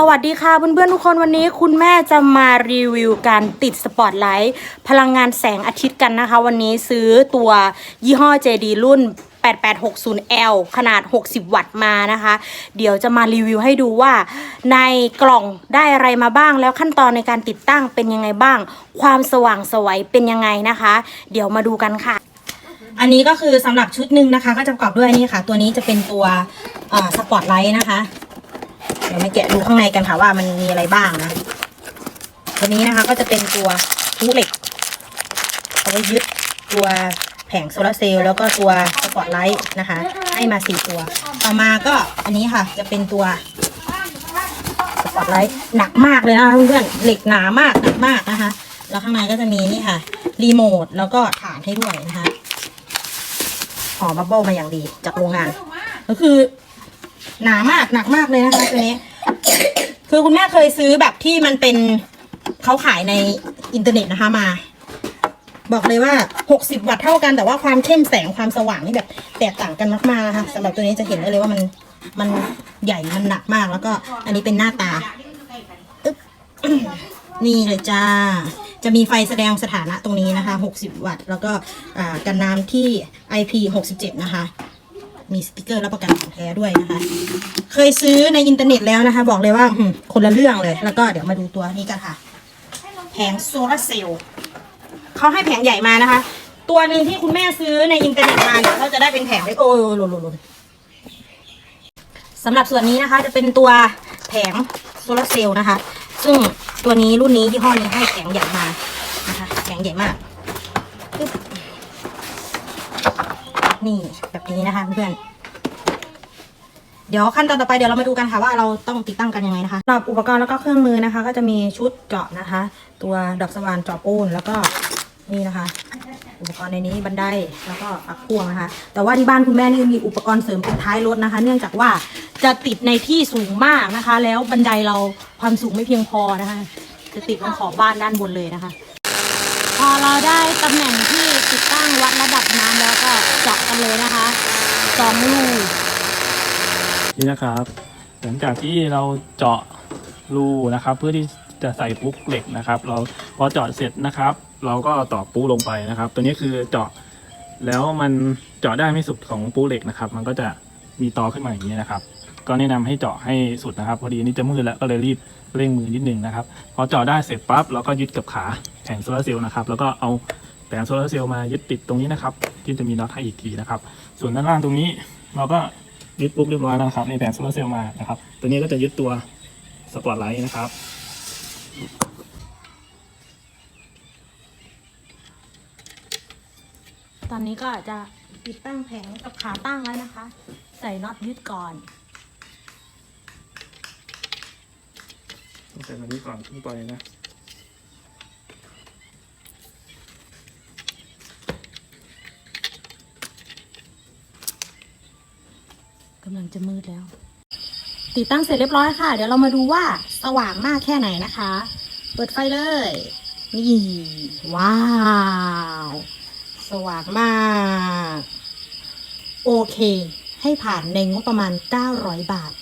สวัสดีค่ะเพื่อนๆทุกคนวันนี้คุณแม่จะมารีวิวการติดสปอตไลท์พลังงานแสงอาทิตย์กันนะคะ วันนี้ซื้อตัวยี่ห้อ JD รุ่น 8860L ขนาด 60 วัตต์มานะคะ เดี๋ยวจะมารีวิวให้ดูว่า ในกล่องได้อะไรมาบ้าง แล้วขั้นตอนในการติดตั้งเป็นยังไงบ้าง ความสว่างสวยเป็นยังไงนะคะ เดี๋ยวมาดูกันค่ะ อันนี้ก็คือสำหรับชุดหนึ่งนะคะ ก็จะประกอบด้วยนี่ค่ะ ตัวนี้จะเป็นตัวสปอตไลท์นะคะ ยวมาแกะดูข้างในกันค่ะว่ามันมีอะไรบ้างนะตัวนี้นะคะก็จะเป็นตัวทูเหล็กเอาไว้ยึดตัวแผงโซลาร์เซลล์แล้วก็ตัวสปอตไลท์นะคะ ให้มาสี่ตัว ต่อมาก็อันนี้ค่ะ จะเป็นตัวสปอตไลท์หนักมากเลยนะคะเพื่อนๆเหล็กหนามากหนักมากนะคะ แล้วข้างในก็จะมีนี่ค่ะรีโมทแล้วก็ฐานให้ด้วยนะคะห่อบับเบิ้ลมาอย่างดีจากโรงงานก็คือหนามากหนักมากเลยนะคะตัวนี้ คือคุณแม่เคยซื้อแบบที่มันเป็นเขาขายในอินเทอร์เน็ตนะคะมา บอกเลยว่า 60 วัตต์เท่ากันแต่ว่าความเข้มแสงความสว่างนี่แบบแตกต่างกันมากๆนะคะสำหรับตัวนี้จะเห็นได้เลยว่ามันมันใหญ่มันหนักมากแล้วก็อันนี้เป็นหน้าตาอึ๊บนี่เลยจ้า จะมีไฟแสดงสถานะตรงนี้นะคะ 60 วัตต์ แล้วก็กันน้ำที่ IP 67 นะคะ มีสติกเกอร์รับประกันของแท้ด้วยนะคะ เคยซื้อในอินเทอร์เน็ตแล้วนะคะ บอกเลยว่าคนละเรื่องเลย แล้วก็เดี๋ยวมาดูตัวนี้กันค่ะ แผงโซลาเซลล์เขาให้แผงใหญ่มานะคะ ตัวหนึ่งที่คุณแม่ซื้อในอินเทอร์เน็ตมาเนี่ยเขาจะได้เป็นแผงเล็กโอ้ยหล่นหล่นสำหรับส่วนนี้นะคะ จะเป็นตัวแผงโซลาเซลล์นะคะ ซึ่งตัวนี้รุ่นนี้ที่ห้อนี้ให้แผงใหญ่มานะคะ แผงใหญ่มากอึ๊บ นี่แบบนี้นะคะเพื่อนเดี๋ยวขั้นตอนต่อไปเดี๋ยวเรามาดูกันค่ะว่าเราต้องติดตั้งกันยังไงนะคะสำหรับอุปกรณ์แล้วก็เครื่องมือนะคะ ก็จะมีชุดเจาะนะคะ ตัวดอกสว่านเจาะปูนแล้วก็นี่นะคะ อุปกรณ์ในนี้บันไดแล้วก็ปักพ่วงนะคะ แต่ว่าที่บ้านคุณแม่นี่มีอุปกรณ์เสริมเป็นท้ายรถนะคะ เนื่องจากว่าจะติดในที่สูงมากนะคะ แล้วบันไดเราความสูงไม่เพียงพอนะคะ จะติดบนขอบบ้านด้านบนเลยนะคะ พอเราได้ตำแหน่งที่ติดตั้งวัดระดับน้ำแล้วก็เจาะกันเลยนะคะสองลูนี่นะครับ หลังจากที่เราเจาะรูนะครับ เพื่อที่จะใส่ปุ๊กเหล็กนะครับ เราพอเจาะเสร็จนะครับ เราก็ต่อปูลงไปนะครับ ตัวนี้คือเจาะแล้วมันเจาะได้ไม่สุดของปูเหล็กนะครับ มันก็จะมีตอขึ้นมาอย่างนี้นะครับ ก็แนะนำให้เจาะให้สุดนะครับ พอดีนี่จะมืดแล้วก็เลยรีบเร่งมือนิดนึงนะครับ พอเจาะได้เสร็จปั๊บเราก็ยึดกับขา แผงโซลาร์เซลล์นะครับ แล้วก็เอาแผงโซลาร์เซลล์มายึดติดตรงนี้นะครับ ที่จะมีน็อตให้อีกทีนะครับ ส่วนด้านล่างตรงนี้เราก็ยึดปุ๊บเรียบร้อยแล้วนะครับในแผงโซลาร์เซลล์มานะครับ ตัวนี้ก็จะยึดตัวสปอตไลท์นะครับตอนนี้ก็จะติดตั้งแผงกับขาตั้งแล้วนะคะ ใส่น็อตยึดก่อนต้องใส่ตัวนี้ก่อนขึ้นไปนะ กำลังจะมืดแล้ว ติดตั้งเสร็จเรียบร้อยค่ะ เดี๋ยวเรามาดูว่าสว่างมากแค่ไหนนะคะ เปิดไฟเลย นี่ ว้าว สว่างมาก โอเค ให้ผ่านในงบประมาณ 900 บาท